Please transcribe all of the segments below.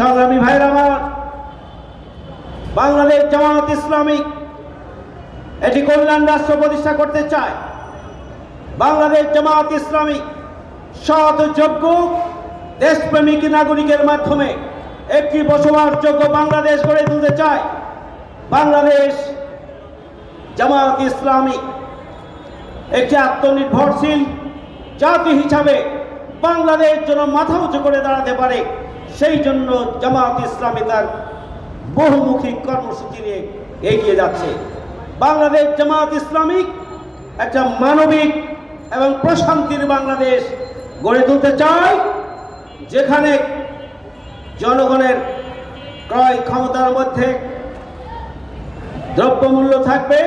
সংগ্রামী ভাইরা আমার বাংলাদেশ জামাত ইসলামিক এটি কল্যাণ রাষ্ট্র প্রতিষ্ঠা করতে চায়। বাংলাদেশ জামাত ইসলামিক সৎ যোগ্য দেশপ্রেমিক নাগরিকের মাধ্যমে একটি বসবাসযোগ্য বাংলাদেশ গড়ে তুলতে চায়। বাংলাদেশ জামাত ইসলামিক একটি আত্মনির্ভরশীল জাতি হিসাবে বাংলাদেশ যেন মাথা উঁচু করে দাঁড়াতে পারে। সেই জন্য জামাত ইসলামী তার বহুমুখী কর্মসূচি নিয়ে এগিয়ে যাচ্ছে। বাংলাদেশ জামাত ইসলামিক একটা মানবিক এবং প্রশান্তির বাংলাদেশ গড়ে তুলতে চায়, যেখানে জনগণের ক্রয় ক্ষমতার মধ্যে দ্রব্যমূল্য থাকবে,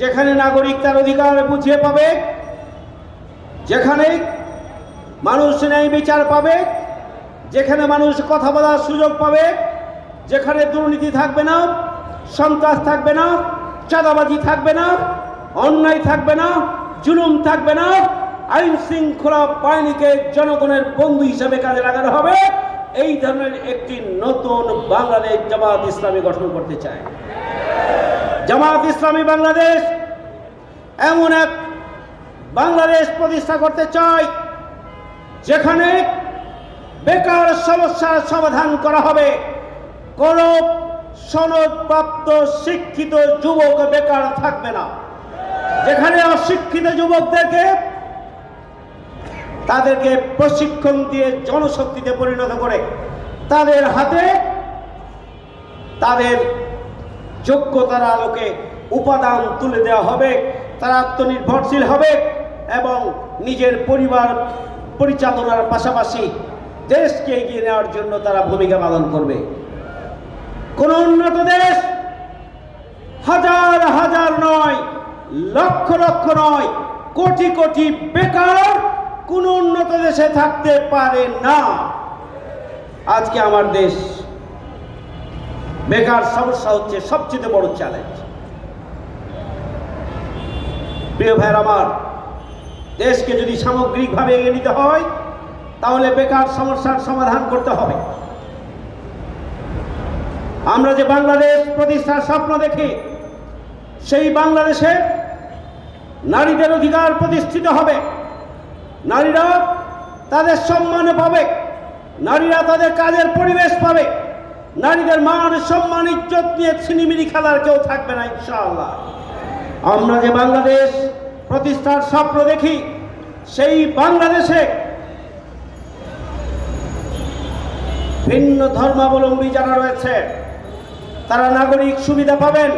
যেখানে নাগরিক তার অধিকার বুঝিয়ে পাবে, যেখানে মানুষ ন্যায় বিচার পাবে যেখানে মানুষ কথা বলার সুযোগ পাবে, যেখানে দুর্নীতি থাকবে না, সন্ত্রাস থাকবে না, চাঁদাবাজি থাকবে না, অন্যায় থাকবে না, জুলুম থাকবে না, আইন শৃঙ্খলা বাহিনীকে জনগণের বন্ধু হিসেবে কাজে লাগানো হবে। এই ধরনের একটি নতুন বাংলাদেশ জামাত ইসলামী গঠন করতে চায়। জামাত ইসলামী বাংলাদেশ এমন এক বাংলাদেশ প্রতিষ্ঠা করতে চায়, যেখানে বেকার সমস্যার সমাধান করা হবে। কোন সনদপ্রাপ্ত শিক্ষিত যুবক বেকার থাকবে না। যেখানে অশিক্ষিত যুবকদেরকে তাদেরকে প্রশিক্ষণ দিয়ে জনশক্তিতে পরিণত করে, তাদের হাতে তাদের যোগ্যতার আলোকে উপাদান তুলে দেওয়া হবে, তারা আত্মনির্ভরশীল হবে এবং নিজের পরিবার পরিচালনার পাশাপাশি দেশকে এগিয়ে নেওয়ার জন্য তারা ভূমিকা পালন করবে। কোন উন্নত দেশ হাজার হাজার নয়, লক্ষ লক্ষ নয়, কোটি কোটি বেকার কোন উন্নত দেশে থাকতে পারে না। আজকে আমার দেশ বেকার সমস্যা হচ্ছে সবচেয়ে বড় চ্যালেঞ্জ প্রিয় ভাইয়ের আমার, দেশকে যদি সামগ্রিকভাবে এগিয়ে নিতে হয় তাহলে বেকার সমস্যার সমাধান করতে হবে। আমরা যে বাংলাদেশ প্রতিষ্ঠার স্বপ্ন দেখি, সেই বাংলাদেশে নারীদের অধিকার প্রতিষ্ঠিত হবে। নারীরা তাদের সম্মান পাবে, নারীরা তাদের কাজের পরিবেশ পাবে। নারীদের মান, সম্মান, ইজ্জত নিয়ে ছিনিমিনি খেলার কেউ থাকবে না, ইনশাআল্লাহ। আমরা যে বাংলাদেশ প্রতিষ্ঠার স্বপ্ন দেখি, সেই বাংলাদেশে ভিন্ন ধর্মাবলম্বী যারা রয়েছে তারা নাগরিক সুবিধা পাবেন।